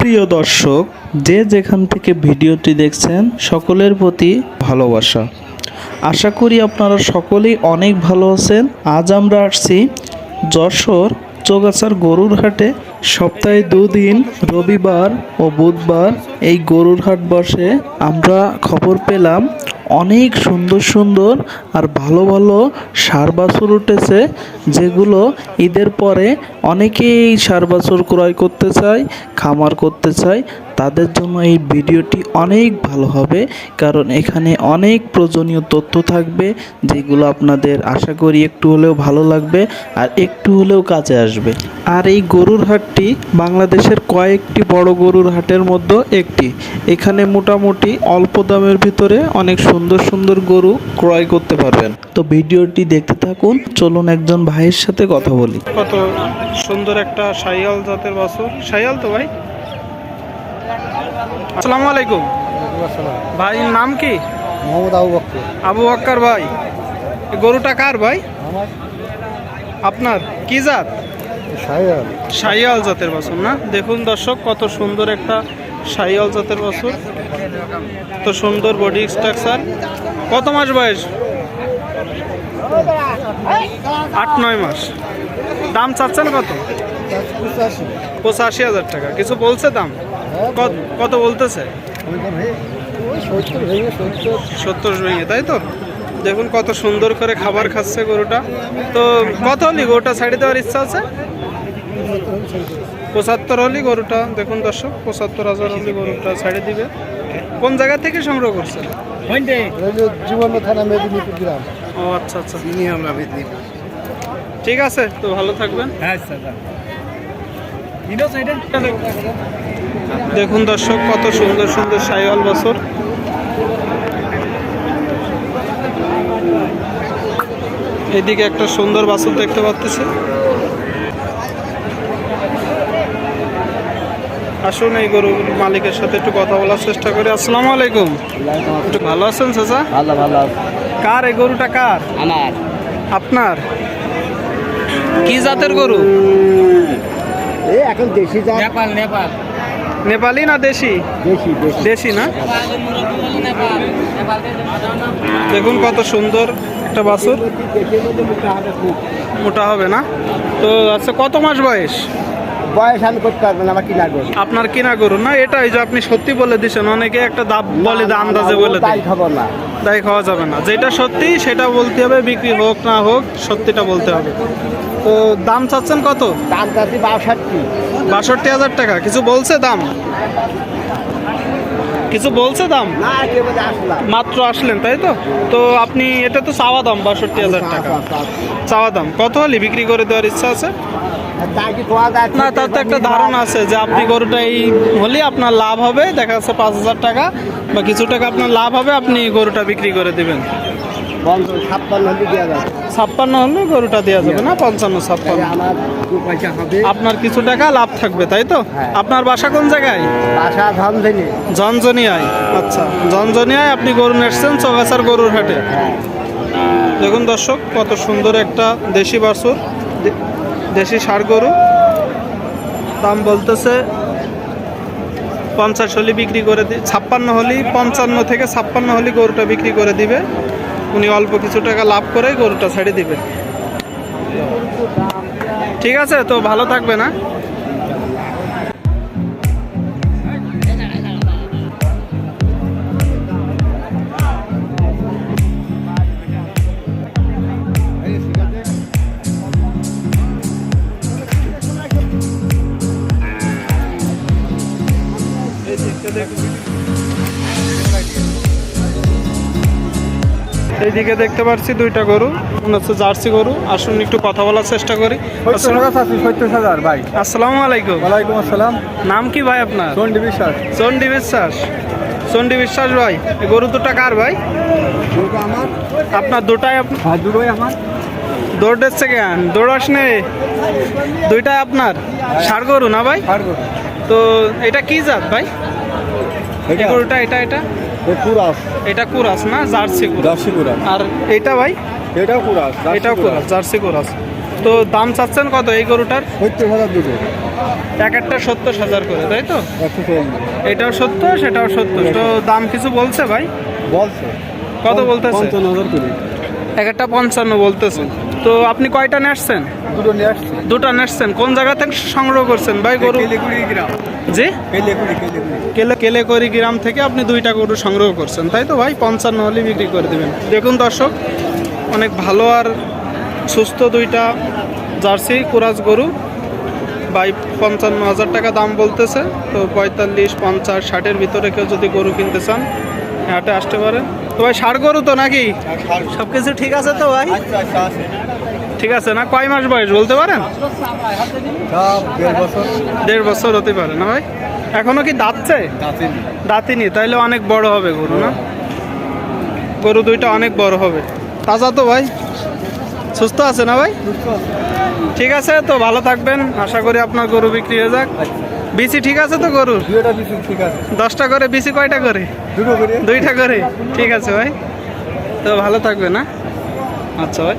সুপ্রিয় দর্শক, যে যেখান থেকে ভিডিওটি দেখছেন, সকলের প্রতি ভালোবাসা। আশা করি আপনারা সকলেই অনেক ভালো আছেন। আজ আমরা আসছি যশোর চৌগাছার গরুর হাটে সপ্তাহে দুদিন, রবিবার ও বুধবার এই গরুর হাট বসে। আমরা খবর পেলাম, অনেক সুন্দর সুন্দর আর ভালো ভালো সার বাছুর উঠেছে, যেগুলো ঈদের পরে অনেকেই সার বাছুর ক্রয় করতে চায়, খামার করতে চায়। তাদের জন্য এই ভিডিওটি অনেক ভালো হবে, কারণ এখানে অনেক প্রয়োজনীয় তথ্য থাকবে, যেগুলো আপনাদের আশা করি একটু হলেও ভালো লাগবে আর একটু হলেও কাজে আসবে। আর এই গরুর হাটটি বাংলাদেশের কয়েকটি বড় গরুর হাটের মধ্যে একটি। এখানে মোটামুটি অল্প দামের ভিতরে অনেক সুন্দর সুন্দর গরু ক্রয় করতে পারবেন। তো ভিডিওটি দেখতে থাকুন, চলুন একজন ভাইয়ের সাথে কথা বলি। কত সুন্দর একটা সাইয়াল জাতের বাছুর। সাইয়াল তো ভাই? আসসালামু আলাইকুম। ভাই নাম কি? মোহাম্মদ আবু বক্কর। আবু আক্কার ভাই গরুটা কার ভাই? আপনার? কি জাত? সাইয়াল জাতের বাছুর না? দেখুন দর্শক কত সুন্দর একটা সাইয়াল জাতের বাছুর। কত সুন্দর বডি স্ট্রাকচার কত মাস বয়স? আট নয় মাস। দাম চাচ্ছেন কত? পঁচাশি হাজার টাকা। কিছু বলছে দাম? কত কত বলতেছে? সত্তর ভেঙে তাই তো? দেখুন কত সুন্দর করে খাবার খাচ্ছে গরুটা। তো কত হলি গরুটা? ছাড়ি দেওয়ার ইচ্ছা আছে? পঁচাত্তর হলি গরুটা দেখুন দর্শক পঁচাত্তর হাজার হলি গরুটা ছাড়ি দিবে। কোন জায়গা থেকে সংগ্রহ করছেন? রইল জীবন থানা মেদিনীপুর গ্রাম। ও আচ্ছা আচ্ছা। ঠিক আছে তো ভালো থাকবেন। দেখুন দর্শক কত সুন্দর সুন্দর সাইওয়াল বছর। এদিকে একটা সুন্দর বাছুর দেখতে পাচ্ছি। আসুন এই গরু মালিকের সাথে একটু কথা বলার চেষ্টা করি। আসসালামু আলাইকুম। একটু ভালো আছেন চাচা? ভালো ভালো কার এই গরুটা কার? আমার। আপনার? কি জাতের গরু? এই এখন দেশি জাত নেপাল নেপাল। নেপালি না দেশি দেশি। দেশি না? দেখুন কত সুন্দর একটা বাছুর। মোটা হবে না? তো আচ্ছা কত মাস বয়স? বয়স আমি করতে পারব না আমার কি লাগবে আপনার কিনা গরু না? এটাই যে আপনি সত্যি বলে দিচ্ছেন অনেকে একটা দাম বলে দেয়, আন্দাজে বলে দেয়। খবর না। তাই খাওয়া যাবে না। যেটা সত্যি সেটা বলতে হবে বিক্রি হোক না হোক সত্যিটা বলতে হবে। তো দাম চাচ্ছেন কত? দাম চাচ্ছি বাষট্টি। বাষট্টি হাজার টাকা। কিছু বলছে দাম? কিছু বলছে দাম? মাত্র আসলেন তাই তো? তো আপনি এটা তো চাওয়া দাম বাষট্টি হাজার টাকা। চাওয়া দাম। কত হলে বিক্রি করে দেওয়ার ইচ্ছা আছে? না তার তো একটা ধারণা আছে যে আপনি গরুটা এই হলে আপনার লাভ হবে। দেখা যাচ্ছে পাঁচ হাজার টাকা বা কিছু টাকা আপনার লাভ হবে আপনি গরুটা বিক্রি করে দিবেন। ছাপ্পান্ন হলে গরুটা দেওয়া যাবে না? পঞ্চান্ন ছাপ্পান্ন। আপনার কিছু টাকা লাভ থাকবে তাই তো? হ্যাঁ। আপনার বাসা কোন জায়গায়? জনজনিয়ায় আচ্ছা জনজনিয়ায় আপনি গরু নেসছেন চৌগাছার গরুর হাটে। হ্যাঁ। দেখুন দর্শক কত সুন্দর একটা দেশি বাছুর দে- দেশি সার গরু। দাম বলতেছে পঞ্চাশ হলি বিক্রি করে দি ছাপ্পান্ন হলি পঞ্চান্ন থেকে ছাপ্পান্ন হলি গরুটা বিক্রি করে দিবে। উনি অল্প কিছু টাকা লাভ করে গরুটা ছেড়ে দিবে। ঠিক আছে, তো ভালো থাকবে না এইদিকে দেখতে পাচ্ছি দুইটা গরু মনে হচ্ছে জার্সি গরু। আসুন একটু কথা বলার চেষ্টা করি। ভাই। আসসালামু আলাইকুম। ওয়ালাইকুম আসসালাম। নাম কি ভাই আপনার? চন্ডী বিশ্বাস। চন্ডী বিশ্বাস। চন্ডী বিশ্বাস ভাই গরু দুটা কার ভাই? আপনার দুটাই আপ- আর দুটোই আমার। দৌড়েছে কেন দৌড়াস নে দুইটাই আপনার? ষাড় গরু না ভাই? তো এটা কি জাত ভাই? গরুটা এটা এটা? কুরাস। এটা কুরাস না? জার্সি কুরাস। জার্সি কুরাস। আর এটা ভাই? এটাও কুরাস এটাও কুরাস। জার্সি কুরাস। তো দাম চাচ্ছেন কত এই গরুটার? সত্তর হাজার দুটো। এক একটা সত্তর হাজার করে তাই তো? এটাও সত্তর সেটাও সত্তর। তো দাম কিছু বলছে ভাই? বলছে। কত বলতেছে? পঞ্চান্ন হাজার করে। এক একটা পঞ্চান্ন বলতেছে তো আপনি কয়টা নেসছেন দুটো নিয়ে দুটা নেসছেন কোন জায়গা থেকে সংগ্রহ করছেন? ভাই গরু? জি? কেলে কেলেকরি গ্রাম থেকে আপনি দুইটা গরু সংগ্রহ করছেন। তাই তো ভাই? পঞ্চান্ন হলে বিক্রি করে দেবেন। দেখুন দর্শক অনেক ভালো আর সুস্থ দুইটা জার্সি কুরাজ গরু। ভাই পঞ্চান্ন হাজার টাকা দাম বলতেছে। তো পঁয়তাল্লিশ পঞ্চাশ ষাটের ভিতরে কেউ যদি গরু কিনতে চান হাটে আসতে পারেন। তো ভাই সার গরু তো নাকি? সব কিছু ঠিক আছে তো ভাই? আচ্ছা আচ্ছা ঠিক আছে না কয় মাস বয়স বলতে পারেন? দেড় বছর। হতে পারে না ভাই? এখনও কি দাঁতছে দাঁতিনি তাইলে অনেক বড় হবে গরু না? গরু দুইটা অনেক বড় হবে। তাজা তো ভাই? সুস্থ আছে না ভাই? ঠিক আছে তো ভালো থাকবেন। আশা করি আপনার গরু বিক্রি হয়ে যাক। বিসি ঠিক আছে তো গরু? দশটা করে বিসি কয়টা করে? দুইটা করে। ঠিক আছে ভাই। তো ভালো থাকবে না আচ্ছা ভাই।